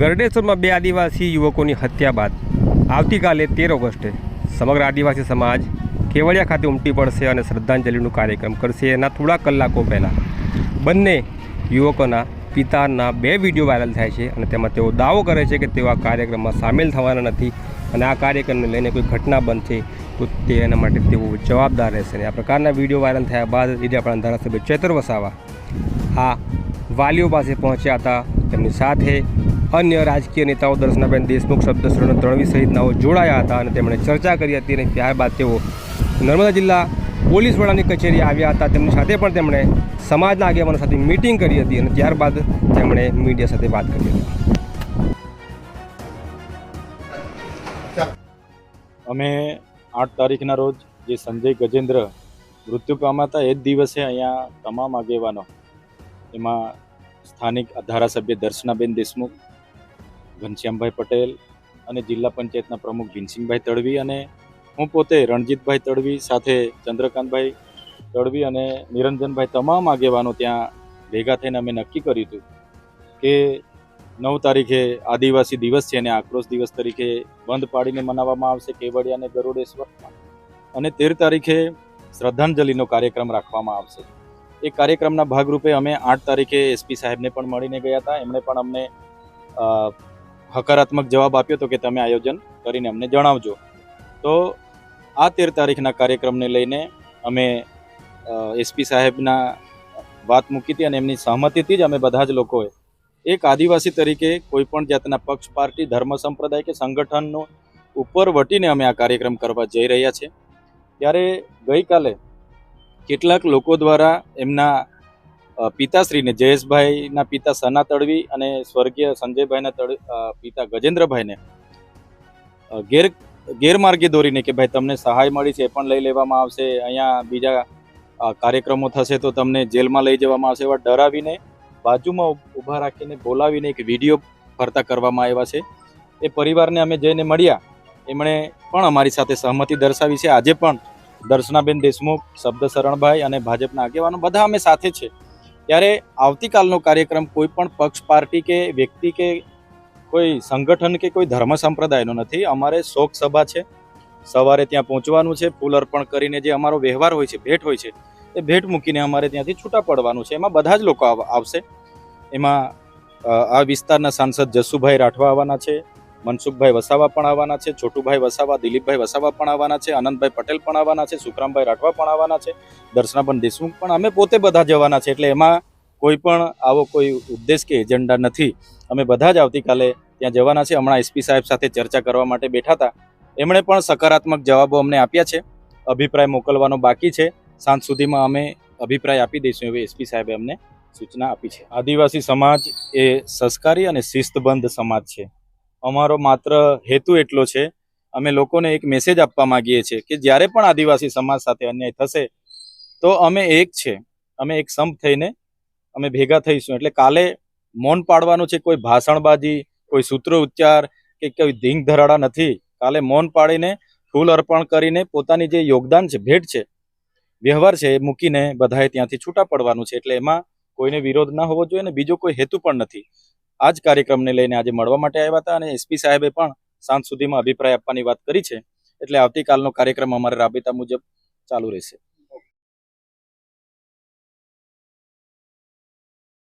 ગરડેશ્વરમાં બે આદિવાસી યુવકોની હત્યા બાદ આવતીકાલે તેર ઓગસ્ટે સમગ્ર આદિવાસી સમાજ કેવડિયા ખાતે ઉમટી પડશે અને શ્રદ્ધાંજલિનો કાર્યક્રમ કરશે. એના થોડા કલાકો પહેલાં બંને યુવકોના પિતાના બે વીડિયો વાયરલ થાય છે અને તેમાં તેઓ દાવો કરે છે કે તેઓ આ કાર્યક્રમમાં સામેલ થવાના નથી અને આ કાર્યક્રમને લઈને કોઈ ઘટના બનશે તો તે એના માટે તેઓ જવાબદાર રહેશે. અને આ પ્રકારના વીડિયો વાયરલ થયા બાદ એટલે આપણા ધારાસભ્ય ચેતર વસાવા આ વાલીઓ પાસે પહોંચ્યા હતા. તેમની સાથે અન્ય રાજકીય નેતાઓ દર્શનાબેન દેશમુખ શબ્દશ્રોણ ત્રણવી સહિતનાઓ જોડાયા હતા અને તેમણે ચર્ચા કરી હતી અને ત્યારબાદ તેઓ નર્મદા જિલ્લા પોલીસ વડાની કચેરી આવ્યા હતા. તેમની સાથે પણ તેમણે સમાજના આગેવાનો સાથે મિટિંગ કરી હતી અને ત્યારબાદ તેમણે મીડિયા સાથે વાત કરી હતી. અમે આઠ તારીખના રોજ જે સંજય ગજેન્દ્ર મૃત્યુ પામ્યા એ જ દિવસે અહીંયા તમામ આગેવાનો, એમાં સ્થાનિક ધારાસભ્ય દર્શનાબેન દેશમુખ ઘનશ્યામભાઈ પટેલ અને જિલ્લા પંચાયતના પ્રમુખ ભીમસિંહભાઈ તડવી અને હું પોતે રણજીતભાઈ તડવી સાથે ચંદ્રકાંતભાઈ તડવી અને નિરંજનભાઈ તમામ આગેવાનો ત્યાં ભેગા થઈને અમે નક્કી કર્યું હતું કે નવ તારીખે આદિવાસી દિવસ છે અને આક્રોશ દિવસ તરીકે બંધ પાડીને મનાવવામાં આવશે કેવડિયા અને ગરુડેશ્વરમાં. અને તેર તારીખે શ્રદ્ધાંજલિનો કાર્યક્રમ રાખવામાં આવશે. એ કાર્યક્રમના ભાગરૂપે અમે આઠ તારીખે એસપી સાહેબને પણ મળીને ગયા હતા. એમણે પણ અમને હકારાત્મક જવાબ આપ્યો હતો કે તમે આયોજન કરીને અમને જણાવજો. તો આ તેર તારીખના કાર્યક્રમને લઈને અમે એસપી સાહેબના વાત મૂકી હતી અને એમની સહમતિથી જ અમે બધા જ લોકોએ એક આદિવાસી તરીકે કોઈપણ જાતના પક્ષ, પાર્ટી, ધર્મ, સંપ્રદાય કે સંગઠનનો ઉપર વટીને અમે આ કાર્યક્રમ કરવા જઈ રહ્યા છે. ત્યારે ગઈકાલે કેટલાક લોકો દ્વારા એમના પિતાશ્રીને જયેશભાઈના પિતા સના તડવી અને સ્વર્ગીય સંજયભાઈના તડ પિતા ગજેન્દ્રભાઈને ગેર, ગેરમાર્ગે દોરીને કે ભાઈ તમને સહાય મળી છે એ પણ લઈ લેવામાં આવશે, અહીંયા બીજા કાર્યક્રમો થશે તો તમને જેલમાં લઈ જવામાં આવશે એવા ડરાવીને બાજુમાં ઊભા રાખીને બોલાવીને એક વીડિયો ફરતા કરવામાં આવ્યા છે. એ પરિવારને અમે જઈને મળ્યા. એમણે પણ અમારી સાથે સહમતિ દર્શાવી છે. આજે પણ દર્શનાબેન દેશમુખ શબ્દ શરણભાઈ અને ભાજપના આગેવાનો બધા અમે સાથે છે. ત્યારે આવતીકાલનો કાર્યક્રમ કોઈ પણ પક્ષ, પાર્ટી કે વ્યક્તિ કે કોઈ સંગઠન કે કોઈ ધર્મ સંપ્રદાયનો નથી. અમારે શોક સભા છે. સવારે ત્યાં પહોંચવાનું છે. ફૂલ અર્પણ કરીને જે અમારો વ્યવહાર હોય છે, ભેટ હોય છે, એ ભેટ મૂકીને અમારે ત્યાંથી છૂટા પડવાનું છે. એમાં બધા જ લોકો આવશે. એમાં આ વિસ્તારના સાંસદ જસુભાઈ રાઠવા આવવાના છે. મનસુખભાઈ વસાવા પણ આવવાના છે, છોટુભાઈ વસાવા, દિલીપભાઈ વસાવા પણ આવવાના છે, આનંદભાઈ પટેલ પણ આવવાના છે, સુખરામભાઈ રાઠવા પણ આવવાના છે, દર્શનાબન દેશમુખ પણ અમે પોતે બધા જવાના છે, એટલે એમાં કોઈ પણ આવો કોઈ ઉદ્દેશ કે એજન્ડા નથી. અમે બધા જ આવતીકાલે ત્યાં જવાના છે, હમણાં એસપી સાહેબ સાથે ચર્ચા કરવા માટે બેઠા હતા. એમણે પણ સકારાત્મક જવાબો અમને આપ્યા છે, અભિપ્રાય મોકલવાનો બાકી છે, સાંજ સુધીમાં અમે અભિપ્રાય આપી દઈશું એવી એસપી સાહેબે અમને સૂચના આપી છે. આદિવાસી સમાજ એ સંસ્કારી અને શિસ્તબંધ સમાજ છે. અમારો માત્ર હેતુ એટલો છે, અમે લોકોને એક મેસેજ આપવા માંગીએ છીએ કે જ્યારે પણ આદિવાસી સમાજ સાથે અન્યાય થશે, તો અમે એક છે, અમે એક સંપ થઈને અમે ભેગા થઈશું. એટલે કાલે મૌન પાડવાનું છે, કોઈ ભાષણબાજી, કોઈ સૂત્રો ઉચ્ચાર કે કોઈ ધીંગ ધરાડા નથી. કાલે મૌન પાડીને ફૂલ અર્પણ કરીને પોતાની જે યોગદાન છે, ભેટ છે, વ્યવહાર છે, એ મૂકીને બધાએ ત્યાંથી છૂટા પડવાનું છે. એટલે એમાં કોઈને વિરોધ ના હોવો જોઈએ અને બીજો કોઈ હેતુ પણ નથી. આ જ કાર્યક્રમને લઈને આજે મળવા માટે આવ્યા હતા અને એસપી સાહેબે પણ સાંજ સુધીમાં અભિપ્રાય આપવાની વાત કરી છે. એટલે આવતીકાલનો કાર્યક્રમ અમારે રાબેતા મુજબ ચાલુ રહેશે.